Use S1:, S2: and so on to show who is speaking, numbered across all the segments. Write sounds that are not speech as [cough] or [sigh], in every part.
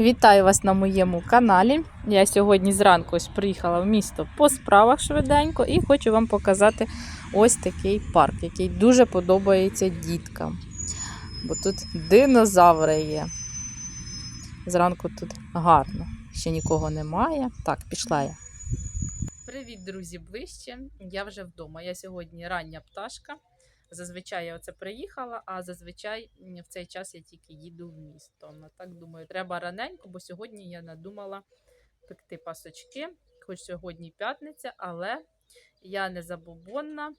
S1: Вітаю вас на моєму каналі. Я сьогодні зранку ось приїхала в місто по справах швиденько і хочу вам показати ось такий парк, який дуже подобається діткам. Бо тут динозаври є. Зранку тут гарно. Ще нікого немає. Так, пішла я. Привіт, друзі, ближче. Я вже вдома. Я сьогодні рання пташка. Зазвичай я оце приїхала, а зазвичай в цей час я тільки їду в місто. Ну, так думаю, треба раненько, бо сьогодні я надумала пекти пасочки. Хоч сьогодні п'ятниця, але я не забобонна.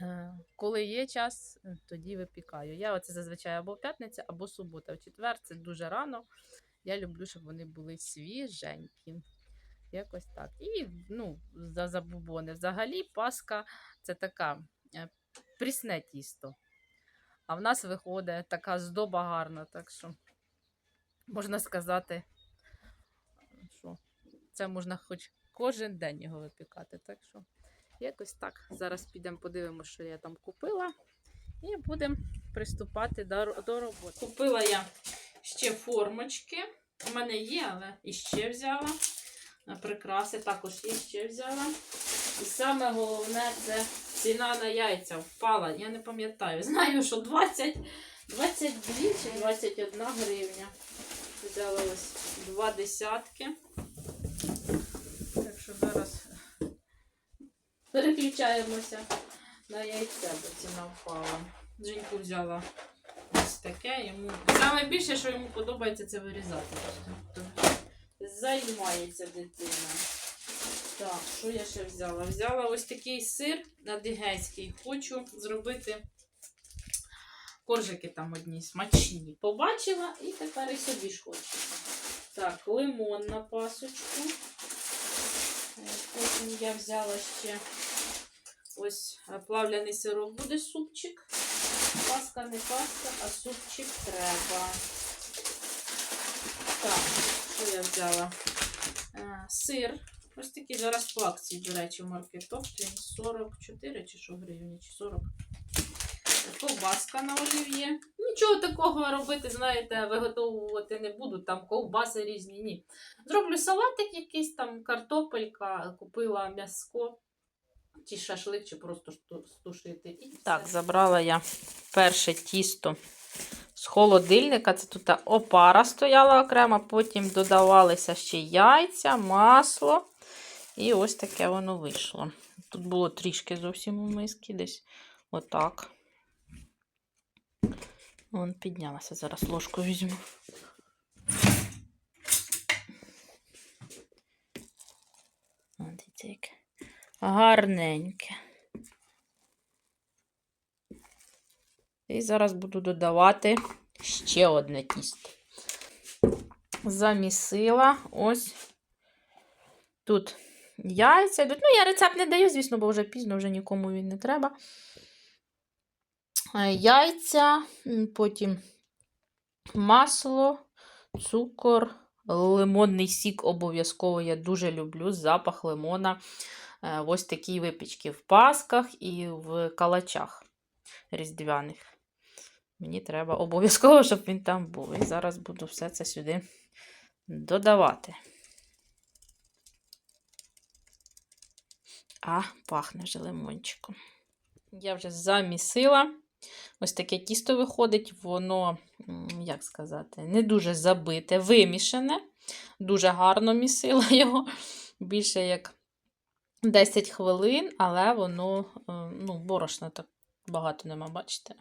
S1: Е, Коли є час, е, тоді випікаю. Я оце зазвичай або п'ятниця, або субота. В четвер це дуже рано. Я люблю, щоб вони були свіженькі. Якось так. І ну, за забобони. Взагалі, паска це така е, прісне тісто. А в нас виходить така здоба гарна, так що можна сказати, що це можна хоч кожен день його випікати. Так що якось так. Зараз підемо подивимося, що я там купила, і будемо приступати до, роботи. Купила я ще формочки. У мене є, але і ще взяла. Прикраси також є, ще взяла. І саме головне це ціна на яйця впала. Я не пам'ятаю. Знаю, що 20, 22 чи 21 гривня. Взяла ось два десятки. Так що зараз переключаємося на яйце, бо ціна впала. Женьку взяла ось таке. Йому саме що йому подобається, це вирізати. Тобто Займається дитина. Так, що я ще взяла? Взяла ось такий сир адигейський. Хочу зробити коржики там одні смачні. Побачила і тепер і собі ж хочу. Так, лимон на пасочку. Е, Потім я взяла ще ось е, плавляний сирок буде супчик. Паска не паска, а супчик треба. Так, я взяла? Е, Сир. Ось такий зараз по акції, до речі, в маркетопі. 44 чи що гривні, чи 40. Ковбаска на олів'є. Нічого такого робити, знаєте, виготовувати не буду. Там ковбаси різні. Ні. Зроблю салатик якийсь там, картопелька, купила м'яско, чи шашлик, чи просто стушити. І так,
S2: все.
S1: забрала я перше тісто з холодильника. Це тут опара стояла окремо, потім додавалися ще яйця, масло. І ось таке воно вийшло. Тут було трішки зовсім у миски, десь отак. Вон піднялася, зараз ложку візьму. Дивіться, яке гарненьке. І зараз буду додавати ще одне тісто. Замісила ось тут яйця. йдуть. Ну, я рецепт не даю, звісно, бо вже пізно, вже нікому він не треба. Е, Яйця, потім масло, цукор, лимонний сік обов'язково я дуже люблю. Запах лимона е, ось такій випічці в пасках і в калачах різдвяних. Мені треба обов'язково, щоб він там був. І зараз буду все це сюди додавати. А, пахне вже лимончиком. Я вже замісила. Ось таке тісто виходить, воно, як сказати, не дуже забите, вимішане. Дуже гарно місила [laughs] його. Більше як 10 хвилин, але воно, е, ну, борошна так багато нема, бачите?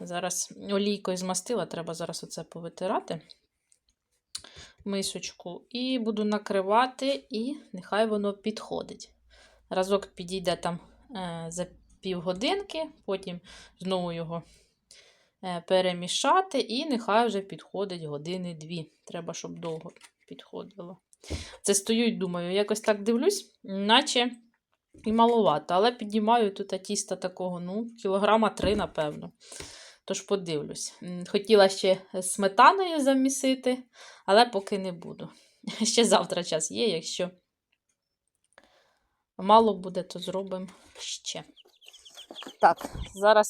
S1: Зараз олійкою змастила, треба зараз оце повитирати мисочку. І буду накривати, і нехай воно підходить. Разок підійде там е, за півгодинки, потім знову його е, перемішати, і нехай вже підходить години-дві. Треба, щоб довго підходило. Це стою і думаю, якось так дивлюсь, наче і маловато, але піднімаю тут тіста такого, ну, кілограма три, напевно. Тож подивлюсь. Хотіла ще сметаною замісити, але поки не буду. [laughs] Ще завтра час є, якщо мало буде, то зробимо ще. Так, зараз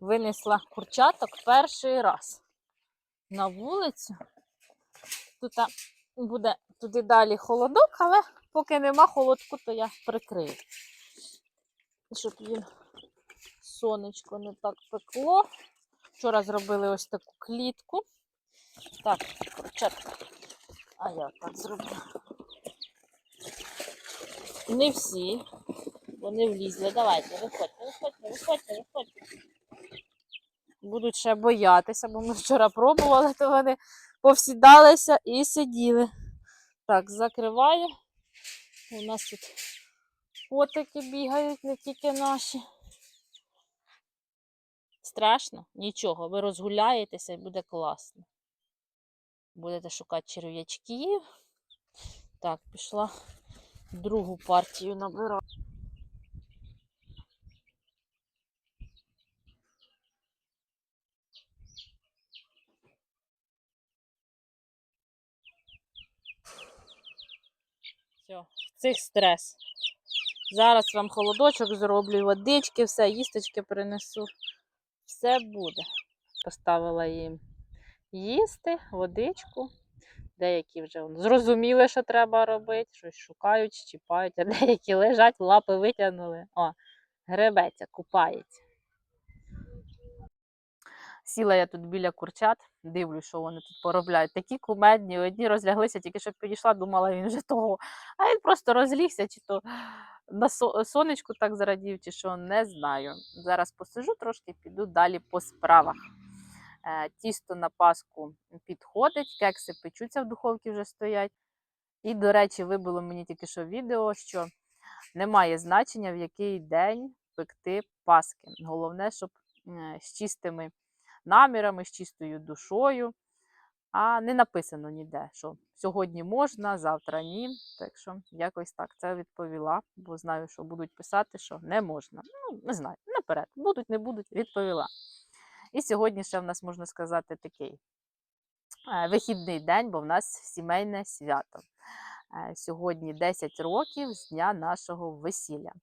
S1: винесла курчаток перший раз на вулицю. тут буде туди далі холодок, але поки нема холодку, то я прикрию. Щоб він сонечко не так пекло. Вчора зробили ось таку клітку. Так, курчатка. А я так зроблю. Не всі, вони влізли. Давайте, виходьте, виходьте, виходьте, виходьте. Будуть ще боятися, бо ми вчора пробували, то вони повсідалися і сиділи. Так, закриваю. У нас тут котики бігають, не тільки наші. Страшно? Нічого, ви розгуляєтеся і буде класно. Будете шукати черв'ячків. Так, пішла другу партію набирати. Все, цих стрес. Зараз вам холодочок зроблю, водички, все, їсточки принесу. Все буде. Поставила їм їсти, водичку. Деякі вже зрозуміли, що треба робити, щось шукають, щіпають, [laughs] а деякі лежать, лапи витягнули. О, гребеться, купається. Сіла я тут біля курчат, дивлюсь, що вони тут поробляють. Такі кумедні, одні розляглися, тільки що підійшла, думала, він вже того. А він просто розлігся, чи то на сонечку так зрадів, чи що, не знаю. Зараз посижу трошки, піду далі по справах. Е, Тісто на паску підходить, кекси печуться в духовці вже стоять. І, до речі, вибило мені тільки що відео, що немає значення, в який день пекти паски. Головне, щоб е, з чистими намірами, з чистою душою. А не написано ніде, що сьогодні можна, завтра ні. Так що якось так це відповіла, бо знаю, що будуть писати, що не можна. Ну, не знаю, наперед. Будуть, не будуть, відповіла. І сьогодні ще в нас, можна сказати, такий е, вихідний день, бо в нас сімейне свято. Е, Сьогодні 10 років з дня нашого весілля. Е,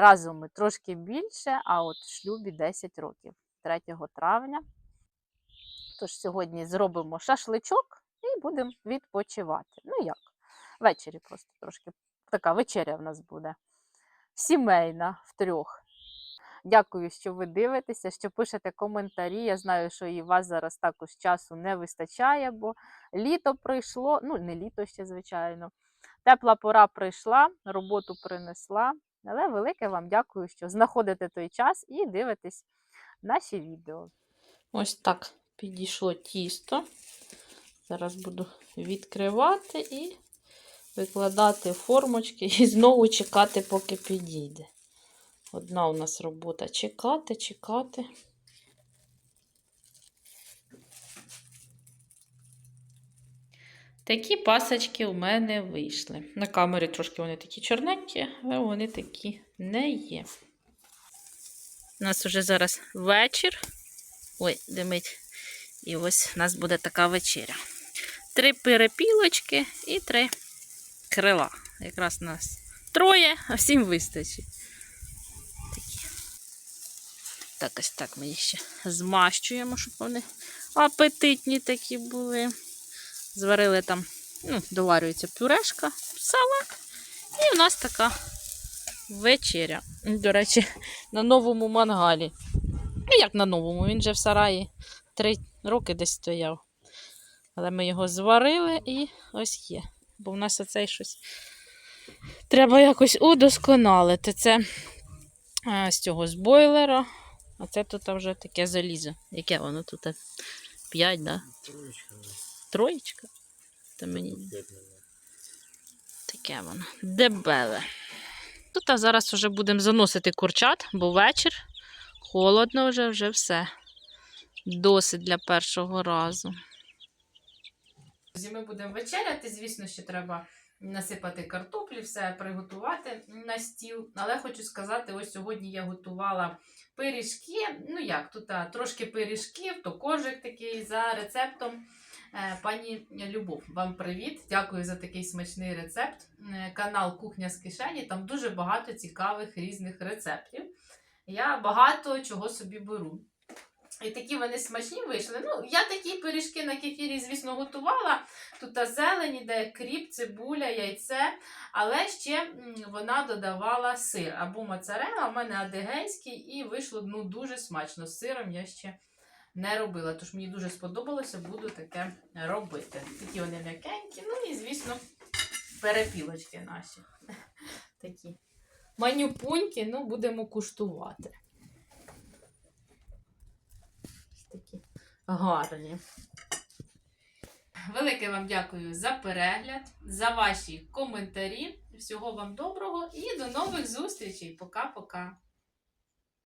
S1: Разом ми трошки більше, а от в шлюбі 10 років, 3 травня. Тож сьогодні зробимо шашличок і будемо відпочивати. Ну як? Ввечері просто трошки така вечеря в нас буде. Сімейна втрьох. Дякую, що ви дивитеся, що пишете коментарі. Я знаю, що і вас зараз також часу не вистачає, бо літо прийшло, ну не літо ще, звичайно. Тепла пора прийшла, роботу принесла. Але велике вам дякую, що знаходите той час і дивитесь наші відео. Ось так підійшло тісто. Зараз буду відкривати і викладати формочки і знову чекати, поки підійде. Одна у нас робота чекати, чекати. Такі пасочки у мене вийшли. На камері трошки вони такі чорненькі, але вони такі не є. У нас вже зараз вечір. Ой, димить. І ось у нас буде така вечеря. Три перепілочки і три крила. Якраз у нас троє, а всім вистачить. Такі. Так, ось так ми їх ще змащуємо, щоб вони апетитні такі були. Зварили там, ну, доварюється пюрешка, салат. І у нас така вечеря. До речі, на новому мангалі. Ну, як на новому, він же в сараї три роки десь стояв. Але ми його зварили і ось є. Бо в нас оцей щось треба якось удосконалити. Це е, з цього з бойлера. А це тут вже таке залізо. Яке воно тут? П'ять, да?
S2: Троечка.
S1: Троєчка? Та мені таке воно. Дебеле. Тут зараз вже будемо заносити курчат, бо вечір. Холодно вже, вже все. Досить для першого разу. Ми будемо вечеряти. Звісно, що треба насипати картоплі, все приготувати на стіл. Але хочу сказати, ось сьогодні я готувала пиріжки. Ну як, тут а, трошки пиріжків, то кожик такий за рецептом. Е, Пані Любов, вам привіт! Дякую за такий смачний рецепт. Е, Канал Кухня з кишені. Там дуже багато цікавих різних рецептів. Я багато чого собі беру. І такі вони смачні вийшли. Ну, я такі пиріжки на кефірі, звісно, готувала. Тут та зелень іде, кріп, цибуля, яйце. Але ще вона додавала сир або моцарела, у мене адигейський, і вийшло ну, дуже смачно. З сиром я ще не робила. Тож мені дуже сподобалося, буду таке робити. Такі вони м'якенькі. Ну і, звісно, перепілочки наші. [laughs] Такі манюпуньки, ну, будемо куштувати. Ось Такі гарні. Велике вам дякую за перегляд, за ваші коментарі. Всього вам доброго і до нових зустрічей. Пока-пока.